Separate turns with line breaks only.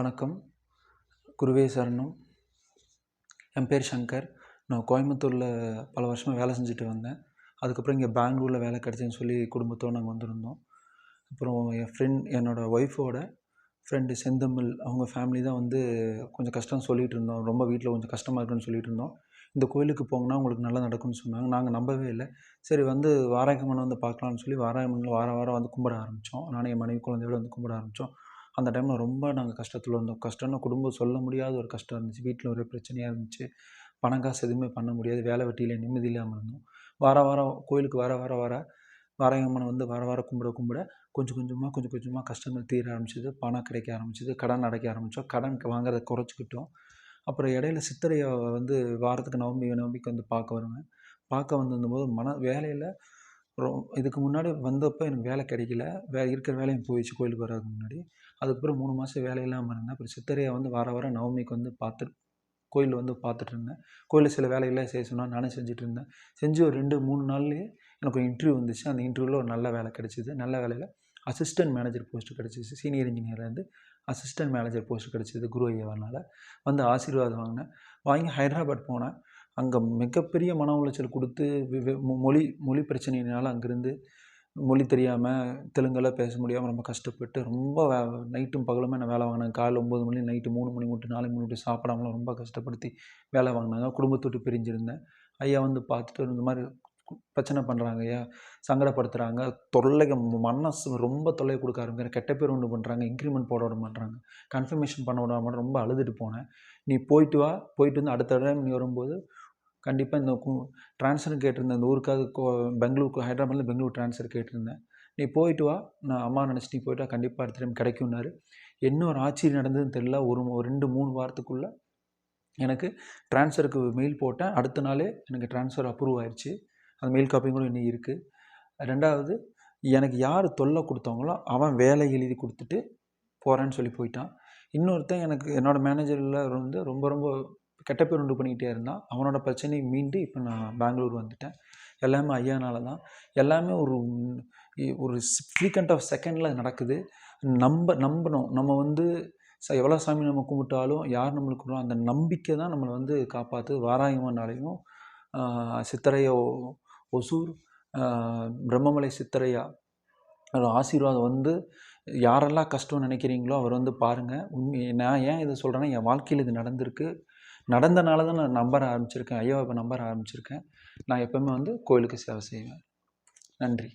வணக்கம் குருவே சரணம் என் பேர் சங்கர் நான் கோயம்புத்தூரில் பல வருஷமாக வேலை செஞ்சுட்டு வந்தேன் அதுக்கப்புறம் இங்கே பெங்களூரில் வேலை கிடச்சேன்னு சொல்லி குடும்பத்தோடு நாங்கள் வந்திருந்தோம் அப்புறம் என் ஃப்ரெண்ட் என்னோடய ஒய்ஃபோட ஃப்ரெண்டு செந்தமிழ் அவங்க ஃபேமிலி தான் வந்து கொஞ்சம் கஷ்டம் சொல்லிகிட்டு இருந்தோம் ரொம்ப வீட்டில் கொஞ்சம் கஷ்டமாக இருக்குன்னு சொல்லிகிட்டு இருந்தோம் இந்த கோயிலுக்கு போங்கன்னா உங்களுக்கு நல்லா நடக்கும்னு சொன்னாங்க நாங்கள் நம்பவே இல்லை சரி வந்து வாராயமன் வந்து பார்க்கலாம்னு சொல்லி வாராயமனில் வாரம் வாரம் வந்து கும்பிட ஆரம்பித்தோம் நானும் என் மனைவி குழந்தையோட வந்து கும்பிட ஆரம்பித்தோம் அந்த டைமில் ரொம்ப நாங்கள் கஷ்டத்தில் இருந்தோம் கஷ்டம்னா குடும்பம் சொல்ல முடியாத ஒரு கஷ்டம் இருந்துச்சு வீட்டில் ஒரே பிரச்சனையாக இருந்துச்சு பணம் காசு எதுவுமே பண்ண முடியாது வேலை வெட்டியில் நிம்மதி இல்லாமல் இருந்தோம் வார வாரம் கோயிலுக்கு வர வர வர வாரங்கம்மனை வந்து வர வர கும்பிட கும்பிட கொஞ்சம் கொஞ்சமாக கொஞ்சம் கொஞ்சமாக கஷ்டங்கள் தீர ஆரம்பிச்சிது பணம் கிடைக்க ஆரம்பிச்சிது கடன் அடைக்க ஆரம்பித்தோம் கடன் வாங்குறத குறைச்சிக்கிட்டோம் அப்புறம் இடையில சித்திரையை வந்து வாரத்துக்கு நவம்பி நவம்பிக்கு வந்து பார்க்க வருவேன் பார்க்க வந்திருந்தபோது மன வேலையில் ரொ இதுக்கு முன்னாடி வந்தப்போ எனக்கு வேலை கிடைக்கல வே இருக்கிற வேலையும் போயிடுச்சு கோயிலுக்கு வர்றதுக்கு முன்னாடி அதுக்கப்புறம் மூணு மாதம் வேலை இல்லாமல் இருந்தேன் அப்புறம் சித்தரையை வந்து வர வாரம் நவமிக்கு வந்து பார்த்துட்டு கோயிலில் வந்து பார்த்துட்டு இருந்தேன் கோயிலில் சில வேலைகள்லாம் செய்ய சொன்னால் நானே செஞ்சுட்டு இருந்தேன் செஞ்சு ஒரு ரெண்டு மூணு நாள்லேயே எனக்கு ஒரு இன்டர்வியூ வந்துச்சு அந்த இன்டர்வியூவில் ஒரு நல்ல வேலை கிடச்சிது நல்ல வேலையில் அசிஸ்டன்ட் மேனேஜர் போஸ்ட் கிடச்சிச்சு சீனியர் இன்ஜினியர்லேருந்து அசிஸ்டன்ட் மேனேஜர் போஸ்ட் கிடச்சிது குரு ஐயாவனால் வந்து ஆசீர்வாதம் வாங்கினேன் வாங்கி ஹைதராபாத் போனேன் அங்கே மிகப்பெரிய மன உளைச்சல் கொடுத்து மொழி மொழி பிரச்சனையினால் அங்கேருந்து மொழி தெரியாமல் தெலுங்கெல்லாம் பேச முடியாமல் ரொம்ப கஷ்டப்பட்டு ரொம்ப நைட்டும் பகலுமே நான் வேலை வாங்கினேன் காலைல ஒம்பது மணி நைட்டு மூணு மணி மட்டும் நாலு மணி மட்டும் சாப்பிடாமலாம் ரொம்ப கஷ்டப்படுத்தி வேலை வாங்கினாங்க குடும்பத்தோட்டு பிரிஞ்சிருந்தேன் ஐயா வந்து பார்த்துட்டு இந்த மாதிரி பிரச்சனை பண்ணுறாங்க ஐயா சங்கடப்படுத்துகிறாங்க தொல்லைக்கு மனசு ரொம்ப தொல்லை கொடுக்க ஆரம்பிக்கிற கெட்ட பேர் ஒன்று பண்ணுறாங்க இன்க்ரிமெண்ட் போட விட மாட்டாங்க கன்ஃபர்மேஷன் பண்ண விட மாட்டேன் ரொம்ப அழுதுட்டு போனேன் நீ போயிட்டு வா போயிட்டு வந்து அடுத்த டைம் நீ வரும்போது கண்டிப்பாக இந்த ட்ரான்ஸ்ஃபர் கேட்டிருந்தேன் இந்த ஊருக்காக பெங்களூருக்கு ஹைதராபாத்தில் பெங்களூர் ட்ரான்ஸ்ஃபர் கேட்டிருந்தேன் நீ போயிட்டு வா நான் அம்மா நினச்சி நீ போயிட்டு கண்டிப்பாக அடுத்த டைம் கிடைக்கும்னாரு என்ன ஒரு ஆச்சரியம் நடந்ததுன்னு தெரியல ஒரு ரெண்டு மூணு வாரத்துக்குள்ளே எனக்கு ட்ரான்ஸ்ஃபருக்கு மெயில் போட்டேன் அடுத்த நாளே எனக்கு ட்ரான்ஸ்ஃபர் அப்ரூவ் ஆயிடுச்சு அந்த மெயில் காப்பியும் கூட இன்னும் இருக்குது ரெண்டாவது எனக்கு யார் தொல்லை கொடுத்தவங்களோ அவன் வேலை எழுதி கொடுத்துட்டு போகிறேன்னு சொல்லி போயிட்டான் இன்னொருத்தன் எனக்கு என்னோடய மேனேஜரில் வந்து ரொம்ப ரொம்ப கெட்ட பேர் உண்டு பண்ணிக்கிட்டே இருந்தான் அவனோட பிரச்சனையை மீண்டு இப்போ நான் பெங்களூர் வந்துட்டேன் எல்லாமே ஐயானால தான் எல்லாமே ஒரு ஒரு ஃப்ரீக்வெண்ட் ஆஃப் செகண்டில் நடக்குது நம்ப நம்பணும் நம்ம வந்து ச எவ்வளோ சாமி நம்ம கும்பிட்டாலும் யார் நம்மளுக்கு அந்த நம்பிக்கை தான் நம்மளை வந்து காப்பாற்று வாராயமான சித்தரையோ ஒசூர் பிரம்மமலை சித்தரையா ஆசீர்வாதம் வந்து யாரெல்லாம் கஷ்டம் நினைக்கிறீங்களோ அவர் வந்து பாருங்கள் உண்மை நான் ஏன் இதை சொல்கிறேன்னா என் வாழ்க்கையில் இது நடந்திருக்கு நடந்தனால தான் நான் நம்பர ஆரம்பிச்சிருக்கேன் ஐயோ இப்போ நம்பர ஆரம்பிச்சிருக்கேன் நான் எப்போவுமே வந்து கோயிலுக்கு சேவை செய்வேன் நன்றி